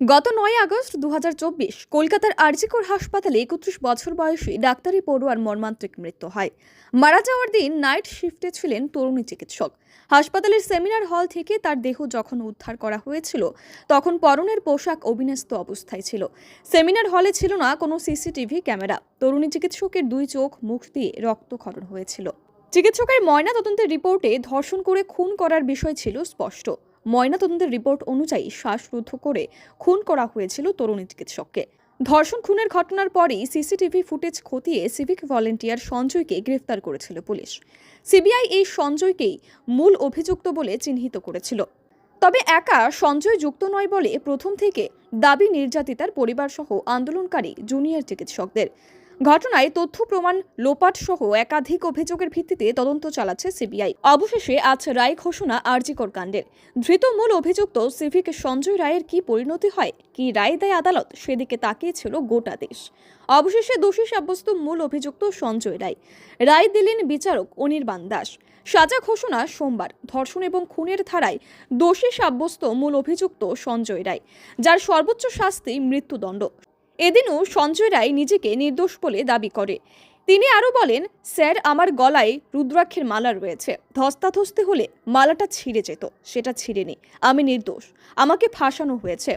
গত নয় আগস্ট দু হাজার চব্বিশ কলকাতার আরজিকর হাসপাতালে একত্রিশ বছর বয়সী ডাক্তারি পড়ুয়ার মর্মান্তিক মৃত্যু হয়। মারা যাওয়ার দিন নাইট শিফটে ছিলেন তরুণী চিকিৎসক। হাসপাতালের সেমিনার হল থেকে তার দেহ যখন উদ্ধার করা হয়েছিল, তখন পরনের পোশাক অবিন্যস্ত অবস্থায় ছিল। সেমিনার হলে ছিল না কোনো সিসিটিভি ক্যামেরা। তরুণী চিকিৎসকের দুই চোখ, মুখ দিয়ে রক্তক্ষরণ হয়েছিল। চিকিৎসকের ময়না তদন্তের রিপোর্টে ধর্ষণ করে খুন করার বিষয় ছিল স্পষ্ট। ময়না তদন্তের রিপোর্ট অনুযায়ী শ্বাসরুদ্ধ করে খুন করা হয়েছিল তরুণী চিকিৎসককে। ধর্ষণ খুনের ঘটনার পরেই সিসিটিভি ফুটেজ খতিয়ে সিভিক ভলেন্টিয়ার সঞ্জয়কে গ্রেফতার করেছিল পুলিশ। সিবিআই এই সঞ্জয়কেই মূল অভিযুক্ত বলে চিহ্নিত করেছিল। তবে একা সঞ্জয় যুক্ত নয় বলে প্রথম থেকে দাবি নির্যাতিতার পরিবার সহ আন্দোলনকারী জুনিয়র চিকিৎসকদের। ঘটনায় তথ্য, প্রমাণ লোপাট সহ একাধিক অভিযোগের ভিত্তিতে তদন্ত চালাচ্ছে সিবিআই। অবশেষে আজ রায় ঘোষণা আরজিকর কাণ্ডের। ধৃত মূল অভিযুক্ত সিভিক সঞ্জয় রায়ের কি পরিণতি হয়, কি রায় দেয় আদালত, সেদিকে তাকিয়েছিল গোটা দেশ। অবশেষে দোষী সাব্যস্ত মূল অভিযুক্ত সঞ্জয় রায়। রায় দিলেন বিচারক অনির্বাণ দাস। সাজা ঘোষণা সোমবার। ধর্ষণ এবং খুনের ধারায় দোষী সাব্যস্ত মূল অভিযুক্ত সঞ্জয় রায়, যার সর্বোচ্চ শাস্তি মৃত্যুদণ্ড। এদিনও সঞ্জয় রায় নিজেকে নির্দোষ বলে দাবি করে। তিনি আরও বলেন, স্যার, আমার গলায় রুদ্রাক্ষের মালা রয়েছে। ধস্তাধস্তি হলে মালাটা ছিঁড়ে যেত। সেটা ছিঁড়েনি। আমি নির্দোষ। আমাকে ফাঁসানো হয়েছে।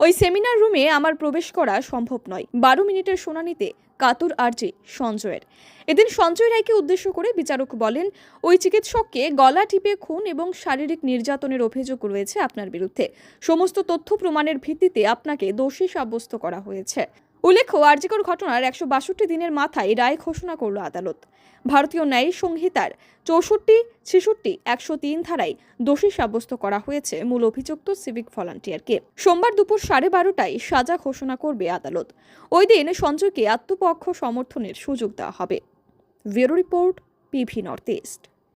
ওই সেমিনার রুমে আমার প্রবেশ করা সম্ভব নয়। বারো মিনিটের শুনানিতে কাতুর আর্জি সঞ্জয়ের। এদিন সঞ্জয় রায়কে উদ্দেশ্য করে বিচারক বলেন, ওই চিকিৎসককে গলা টিপে খুন এবং শারীরিক নির্যাতনের অভিযোগ রয়েছে আপনার বিরুদ্ধে। সমস্ত তথ্য প্রমাণের ভিত্তিতে আপনাকে দোষী সাব্যস্ত করা হয়েছে। উল্লেখ্য, আর্জিকর ঘটনার একশো বাষট্টি দিনের মাথায় রায় ঘোষণা করল আদালত। ভারতীয় ন্যায় সংহিতার চৌষট্টি, ছেষট্টি, একশো তিন ধারায় দোষী সাব্যস্ত করা হয়েছে মূল অভিযুক্ত সিভিক ভলান্টিয়ারকে। সোমবার দুপুর সাড়ে বারোটায় সাজা ঘোষণা করবে আদালত। ওই দিন সঞ্জয়কে আত্মপক্ষ সমর্থনের সুযোগ দেওয়া হবে। Bureau report PV north east.